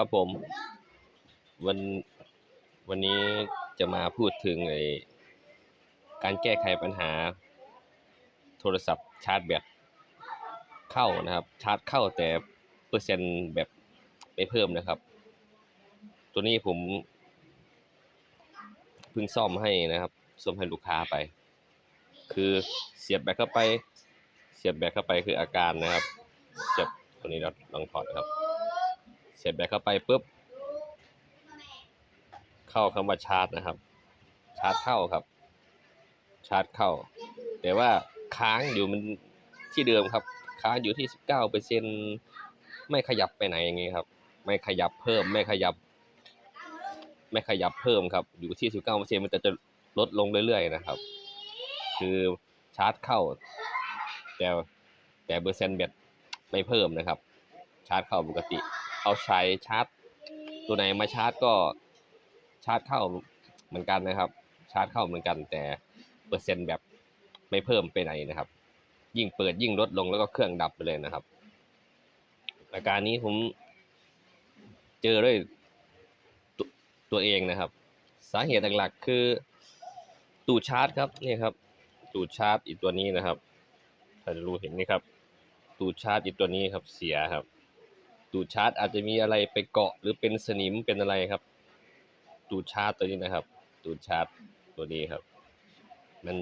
ครับผมวันวันนี้จะมาพูดถึงไอ้การแก้ไขปัญหา โทรศัพท์ชาร์จแบตเข้านะครับ ชาร์จเข้าแต่เปอร์เซ็นต์แบบไม่เพิ่มนะครับ ตัวนี้ผมเพิ่งซ่อมให้นะครับซ่อมให้ลูกค้าไป คือเสียบแบตเข้าไป เสียบแบตเข้าไปคืออาการนะครับเสียบตัวนี้เราลองถอดนะครับ เสียบแบตเข้าไปปุ๊บ เข้าคำว่าชาร์จนะครับ ชาร์จเข้าครับ ชาร์จเข้า แต่ว่าค้างอยู่มันที่เดิมครับ ค้างอยู่ที่สิบเก้าเปอร์เซ็นไม่ขยับไปไหนอย่างงี้ครับ ไม่ขยับเพิ่ม ไม่ขยับ ไม่ขยับเพิ่มครับ อยู่ที่สิบเก้าเปอร์เซ็นมันจะจะลดลงเรื่อยๆนะครับ คือชาร์จเข้า แต่แต่เปอร์เซ็นต์แบตไม่เพิ่มนะครับ ชาร์จเข้าปกติ เอาใช้ชาร์จ ตัวไหนมาชาร์จก็ชาร์จเข้าเหมือนกันนะครับ ชาร์จเข้าเหมือนกัน แต่เปอร์เซ็นต์แบบไม่เพิ่มไปไหนนะครับ ยิ่งเปิดยิ่งลดลงแล้วก็เครื่องดับไปเลยนะครับ อาการนี้ผมเจอด้วยตตัวเองนะครับ สาเหตุหลักๆคือตูดชาร์จครับนี่ครับตูดชาร์จอีกตัวนี้นะครับถ้าจะรู้เห็นนี่ครับตูดชาร์จอีกตัวนี้ครับเสียครับ ตูดชาร์จอาจจะมีอะไรไปเกาะหรือเป็นสนิมเป็นอะไรครับตูดชาร์จตัวนี้นะครับตูดชาร์จตัวนี้ครับ มัน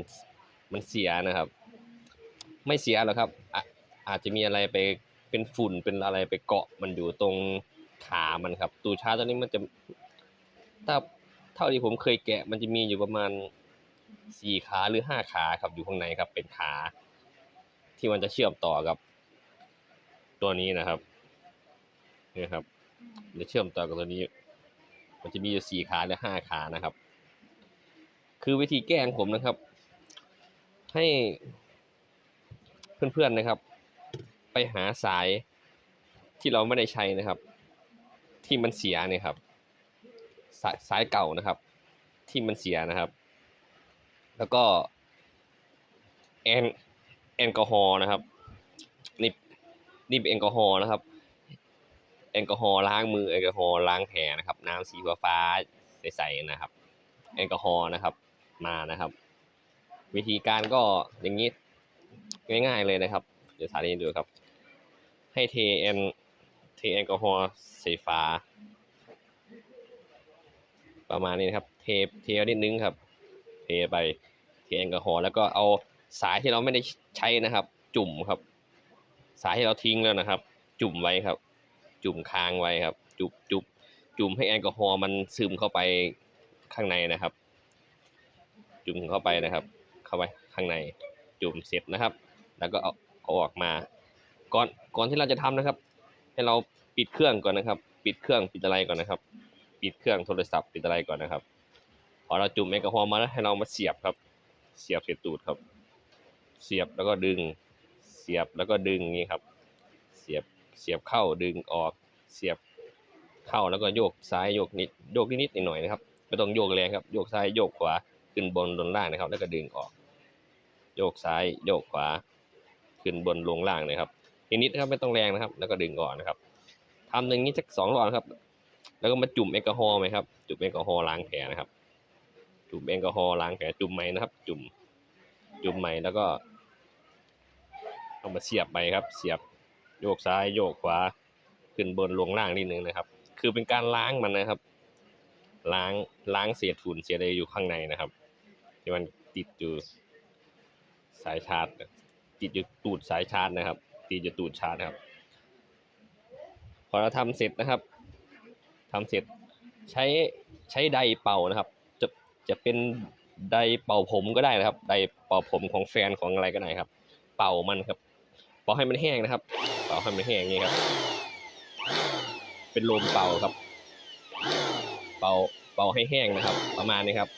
มันเสียนะครับ ไม่เสียหรอกครับออาจจะมีอะไรไปเป็นฝุ่นเป็นอะไรไปเกาะมันอยู่ตรงขามันครับตูดชาร์จตัวนี้มันจะถ้าเท่าที่ผมเคยแกะ มันจะมีอยู่ประมาณสี่ขาหรือห้าขาครับอยู่ข้างในครับ เป็นขา ที่มันจะเชื่อมต่อกับ ตัวนี้นะครับ นี่ครับจะเชื่อมต่อกับตัวนี้ มันจะมีอยู่สี่ขาและห้าขานะครับ คือวิธีแก้ของผมนะครับ ให้เพื่อนๆนะครับ ไปหาสายที่เราไม่ได้ใช้นะครับ ที่มันเสียเนี่ยครับ สายสายเก่านะครับ ที่มันเสียนะครับ แล้วก็แอนแอลกอฮอล์นะครับนี่นี่เป็นแอลกอฮอล์นะครับ อลกอฮอล์ล้างมือแอลกอฮอล์ล้างแผลนะครับ น้ำสีฟ้าใสๆนะครับ แอลกอฮอล์นะครับ มานะครับ วิธีการก็อย่างนี้ง่ายๆเลยนะครับ เดี๋ยวสาธิตดูครับ ให้เทแอลเทแอลกอฮอล์สีฟ้า ประมาณนี้นะครับเทเทนิดนึงครับ เทไปเทแอลกอฮอล์แล้วก็เอาสายที่เราไม่ได้ใช้นะครับ จุ่มครับ สายที่เราทิ้งแล้วนะครับ จุ่มไว้ครับ จุ่มค้างไว้ครับ จุ่มจุ่มจุ่มให้แอลกอฮอล์มันซึมเข้าไปข้างในนะครับ จุ่มเข้าไปนะครับ เข้าไปข้างในจุ่มเสร็จนะครับ แล้วก็เอาเอาออกมา ก่อนก่อนที่เราจะทำนะครับ ให้เราปิดเครื่องก่อนนะครับ ปิดเครื่องปิดอะไรก่อนนะครับ ปิดเครื่องโทรศัพท์ปิดอะไรก่อนนะครับพอเราจุ่มแอลกอฮอล์มาแล้วให้เรามาเสียบครับ เสียบเสียบตูดครับ เสียบแล้วก็ดึง เสียบแล้วก็ดึงอย่างนี้ครับ เสียบ เสียบเข้าดึงออกเสียบเข้าแล้วก็โยกซ้ายโยกนิดโยกนิดหน่อยนะครับไม่ต้องโยกแรงครับโยกซ้ายโยกขวาขึ้นบนลงล่างนะครับ แล้วก็ดึงออก โยกซ้ายโยกขวา ขึ้นบนลงล่างเลยครับนิดนะครับไม่ต้องแรงนะครับ แล้วก็ดึงออกนะครับทำอย่างนี้สักสองรอบครับ แล้วก็มาจุ่มแอลกอฮอล์ไหมครับ จุ่มแอลกอฮอล์ล้างแผลนะครับ จุ่มแอลกอฮอล์ล้างแผลจุ่มไหมนะครับ จุ่มจุ่มไหมแล้วก็เอามาเสียบไปครับ เสียบ โยกซ้ายโยกขวาขึ้นบนลงล่างนิดนึงนะครับ คือเป็นการล้างมันนะครับ ล้างล้างเศษฝุ่นเศษอะไรอยู่ข้างในนะครับ ที่มันติดอยู่สายชาร์จติดอยู่ตูดสายชาร์จนะครับติดอยู่ตูดชาร์จครับ พอเราทำเสร็จนะครับทำเสร็จใช้ใช้ไดเป่านะครับ จะจะเป็นไดเป่าผมก็ได้นะครับ ไดเป่าผมของแฟนของอะไรก็ได้ครับ เป่ามันครับ เป่าให้มันแห้งนะครับ เป่าให้มันแห้งนี้ครับ เป็นลมเป่าครับ เป่าเป่าให้แห้งนะครับ ประมาณนี้ครับ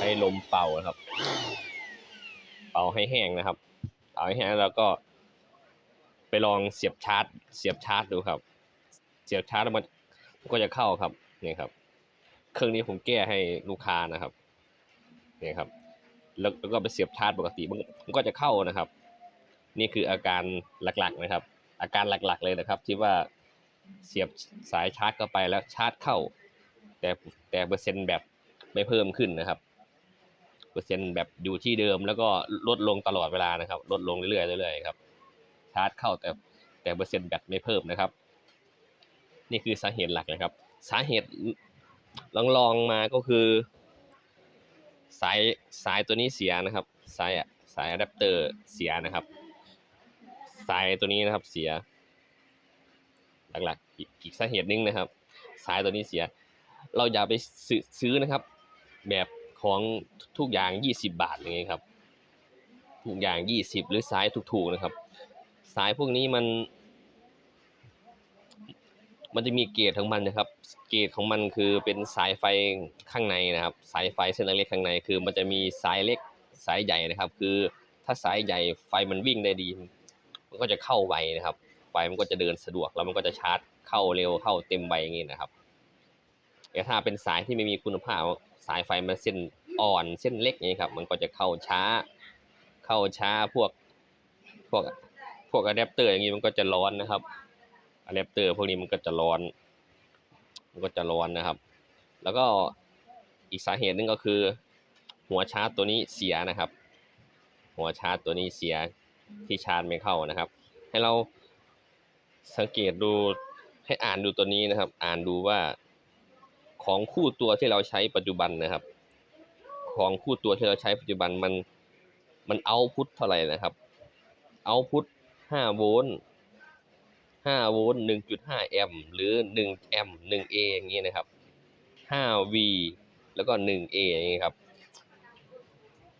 ให้ลมเป่านะครับ เป่าให้แห้งนะครับ เป่าให้แห้งแล้วก็ไปลองเสียบชาร์จ เสียบชาร์จดูครับ เสียบชาร์จแล้วมันก็จะเข้าครับนี่ครับ เครื่องนี้ผมแก้ให้ลูกค้านะครับนี่ครับแล้วแล้วก็ไปเสียบชาร์จปกติมันก็จะเข้านะครับ นี่คืออาการหลักๆนะครับ อาการหลักๆเลยนะครับ ที่ว่าเสียบสายชาร์จเข้าไปแล้วชาร์จเข้า แต่แต่เปอร์เซ็นต์แบบไม่เพิ่มขึ้นนะครับ เปอร์เซ็นต์แบบอยู่ที่เดิมแล้วก็ลดลงตลอดเวลานะครับ ลดลงเรื่อยๆเรื่อยๆครับชาร์จเข้าแต่แต่เปอร์เซ็นต์แบตไม่เพิ่มนะครับ นี่คือสาเหตุหลักนะครับ สาเหตุลองลองๆมาก็คือ สายสายตัวนี้เสียนะครับ สายสายอะแดปเตอร์เสียนะครับ สายตัวนี้นะครับเสีย หลักๆ อีกสาเหตุหนึงนะครับสายตัวนี้เสีย เราอย่าไปซื้อนะครับ แบบของทุกอย่าง 20 บาทอย่างเงี้ยครับทุกอย่าง 20 หรือสายถูกๆนะครับ สายพวกนี้มัน มันจะมีเกรดของมันนะครับ เกรดของมันคือเป็นสายไฟข้างในนะครับ สายไฟเส้นเล็กข้างในคือ มันจะมีสายเล็กสายใหญ่นะครับ คือถ้าสายใหญ่ไฟมันวิ่งได้ดี มันก็จะเข้าไวนะครับ ไฟมันก็จะเดินสะดวกแล้วมันก็จะชาร์จเข้าเร็วเข้าเต็มไวอย่างนี้นะครับแต่ถ้าเป็นสายที่ไม่มีคุณภาพสายไฟมันเส้นอ่อนเส้นเล็กอย่างนี้ครับ มันก็จะเข้าช้า เข้าช้าพวกพวกพวกอะแดปเตอร์อย่างนี้มันก็จะร้อนนะครับอะแดปเตอร์พวกนี้มันก็จะร้อน มันก็จะร้อนนะครับ แล้วก็อีกสาเหตุหนึงก็คือ หัวชาร์จตัวนี้เสียนะครับ หัวชาร์จตัวนี้เสีย ที่ชาร์จไม่เข้านะครับ ให้เราสังเกตดูให้อ่านดูตัวนี้นะครับ อ่านดูว่าของคู่ตัวที่เราใช้ปัจจุบันนะครับ ของคู่ตัวที่เราใช้ปัจจุบันมันมันเอาพุทเท่าไหร่นะครับ เอาพุทห้าโวลต์ห้าโวลต์หนึ่งจุดห้าแอมป์หรือหนึ่งแอมป์หนึ่งเออย่างนี้นะครับห้าวีแล้วก็หนึ่งเออย่างนี้ครับ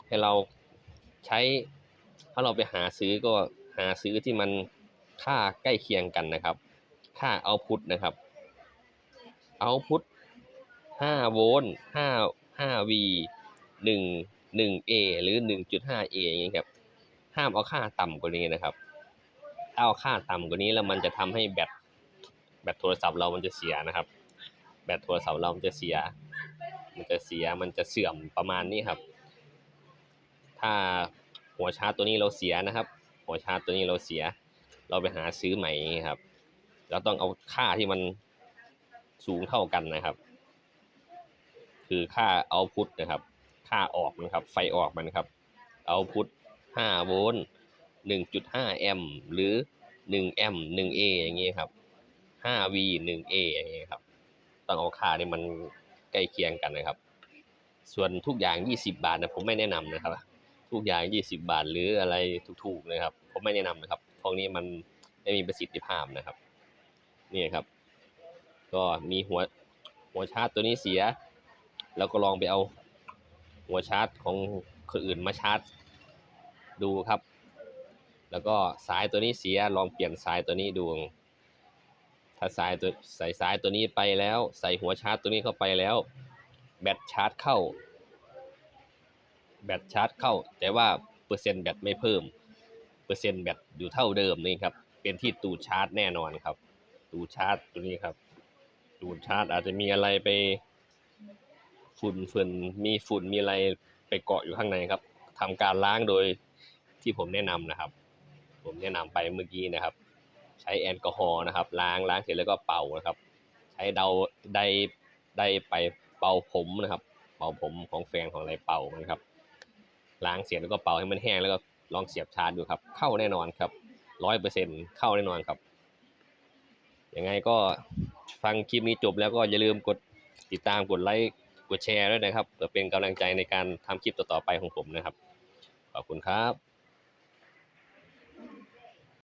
ให้เราใช้ ถ้าเราไปหาซื้อก็หาซื้อที่มันค่าใกล้เคียงกันนะครับ ค่าเอาพุทนะครับเอาพุทห้าโวลต์ห้าห้าวีหนึ่งหนึ่งเอหรือหนึ่งจุดห้าเออย่างนี้ยครับ ห้ามเอาค่าต่ำกว่านี้นะครับถ้าเอาค่าต่ำกว่านี้แล้วมันจะทำให้แบตแบตโทรศัพท์เรามันจะเสียนะครับ แบตโทรศัพท์เรามันจะเสีย มันจะเสียมันจะเสื่อมประมาณนี้ครับ ถ้า หัวชาร์จตัวนี้เราเสียนะครับ หัวชาร์จตัวนี้เราเสีย เราไปหาซื้อใหม่ครับ เราต้องเอาค่าที่มันสูงเท่ากันนะครับ คือค่าเอาพุทนะครับ ค่าออกนะครับ ไฟออกมันครับ เอาพุท5โวลต์1.5แอมป์หรือ1แอมป์1 A ออย่างเงี้ยครับ 5V 1 A ออย่างเงี้ยครับ ต้องเอาค่านี่มันใกล้เคียงกันนะครับ ส่วนทุกอย่าง20บาทนะผมไม่แนะนำนะครับ ทุกอย่าง 20 บาท หรืออะไรถูกๆนะครับผมไม่แนะนำนะครับพวกนี้มันไม่มีประสิทธิภาพนะครับนี่ครับ ก็มีหัวหัวชาร์จตัวนี้เสีย แล้วก็ลองไปเอาหัวชาร์จของคนอื่นมาชาร์จดูครับ แล้วก็สายตัวนี้เสียลองเปลี่ยนสายตัวนี้ดู ถ้าสายตัวใส่สายตัวนี้ไปแล้ว ใส่หัวชาร์จตัวนี้เข้าไปแล้ว แบตชาร์จเข้า แบตชาร์จเข้า แต่ว่าเปอร์เซ็นต์แบตไม่เพิ่ม เปอร์เซ็นต์แบตอยู่เท่าเดิมนี่ครับ เป็นที่ตูดชาร์จแน่นอนครับ ตูดชาร์จตัวนี้ครับ ตูดชาร์จอาจจะมีอะไรไป ฝุ่นฝุ่นมีฝุ่นมีอะไรไปเกาะอยู่ข้างในครับทำการล้างโดยที่ผมแนะนำนะครับ ผมแนะนำไปเมื่อกี้นะครับ ใช้แอลกอฮอล์นะครับ ล้างล้างเสร็จแล้วก็เป่านะครับ ใช้เดาได้ได้ไปเป่าผมนะครับ เป่าผมของแฟนของอะไรเป่ามันครับ ล้างเสียแล้วก็เป่าให้มันแห้งแล้วก็ลองเสียบชาร์จดูครับ เข้าแน่นอนครับร้อยเปอร์เซ็นเข้าแน่นอนครับยังไงก็ฟังคลิปนี้จบแล้วก็อย่าลืมกดติดตามกดไลค์กดแชร์ด้วยนะครับเพื่อเป็นกำลังใจในการทำคลิปต่อๆไปของผมนะครับ ขอบคุณครับ